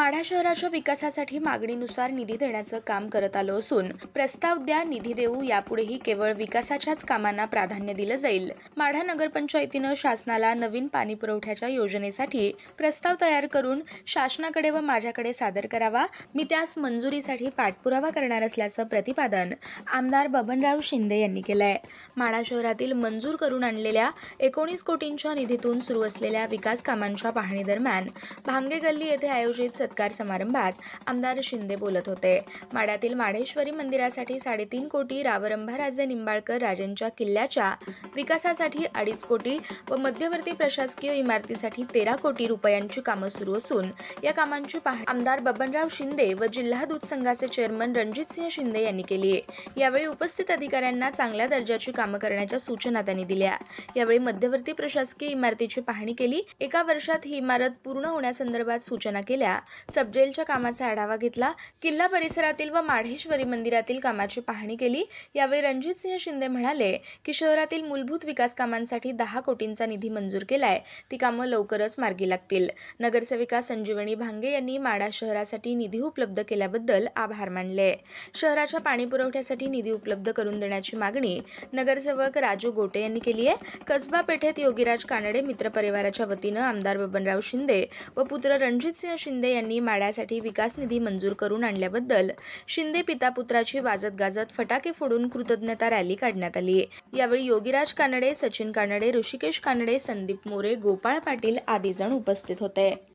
माढा शहराच्या विकासासाठी मागणीनुसार निधी देण्याचं काम करत आलो असून प्रस्ताव द्या निधी देऊ यापुढेही केवळ विकासाच्याच कामांना प्राधान्य दिलं जाईल. माढा नगरपंचायतीनं शासनाला नवीन पाणी पुरवठ्याच्या योजनेसाठी प्रस्ताव तयार करून शासनाकडे व माझ्याकडे सादर करावा. मी त्यास मंजुरीसाठी पाठपुरावा करणार असल्याचं प्रतिपादन आमदार बबनराव शिंदे यांनी केलं आहे माढा शहरातील मंजूर करून आणलेल्या एकोणीस कोटींच्या निधीतून सुरू असलेल्या विकास कामांच्या पाहणीदरम्यान भांगे गल्ली येथे आयोजित सत्कार समारंभात आमदार शिंदे बोलत होते. माड्यातील माढेश्वरी मंदिरासाठी साडेतीन कोटी रावरंभाराजे निंबाळकर राजांच्या किल्ल्याच्या विकासासाठी अडीच कोटी व मध्यवर्ती प्रशासकीय इमारतीसाठी तेरा कोटी रुपयांची कामं सुरू असून या कामांची पाहणी आमदार बबनराव शिंदे व जिल्हा दूध संघाचे चेअरमन रणजितसिंह शिंदे यांनी केली आहे. यावेळी उपस्थित अधिकाऱ्यांना चांगल्या दर्जाची कामं करण्याच्या सूचना त्यांनी दिल्या. यावेळी मध्यवर्ती प्रशासकीय इमारतीची पाहणी केली. एका वर्षात ही इमारत पूर्ण होण्यासंदर्भात सूचना केल्या. सबजेलच्या कामाचा आढावा घेतला. किल्ला परिसरातील व माढेश्वरी मंदिरातील कामाची पाहणी केली. यावेळी रणजितसिंह शिंदे म्हणाले की शहरातील मूलभूत विकास कामांसाठी दहा कोटींचा निधी मंजूर केलाय. ती कामं लवकरच मार्गी लागतील. नगरसेविका संजीवनी भांगे यांनी माडा शहरासाठी निधी उपलब्ध केल्याबद्दल आभार मानले. शहराच्या पाणी पुरवठ्यासाठी निधी उपलब्ध करून देण्याची मागणी नगरसेवक राजू गोटे यांनी केली आहे. कसबा पेठेत योगीराज कानडे मित्र परिवाराच्या वतीनं आमदार बबनराव शिंदे व पुत्र रणजितसिंह शिंदे यांनी माड्यासाठी विकास निधी मंजूर करून आणल्याबद्दल शिंदे पितापुत्राची वाजत गाजत फटाके फोडून कृतज्ञता रॅली काढण्यात आली. यावेळी योगीराज कानडे सचिन कानडे ऋषिकेश कानडे संदीप मोरे गोपाळ पाटील आदी जण उपस्थित होते.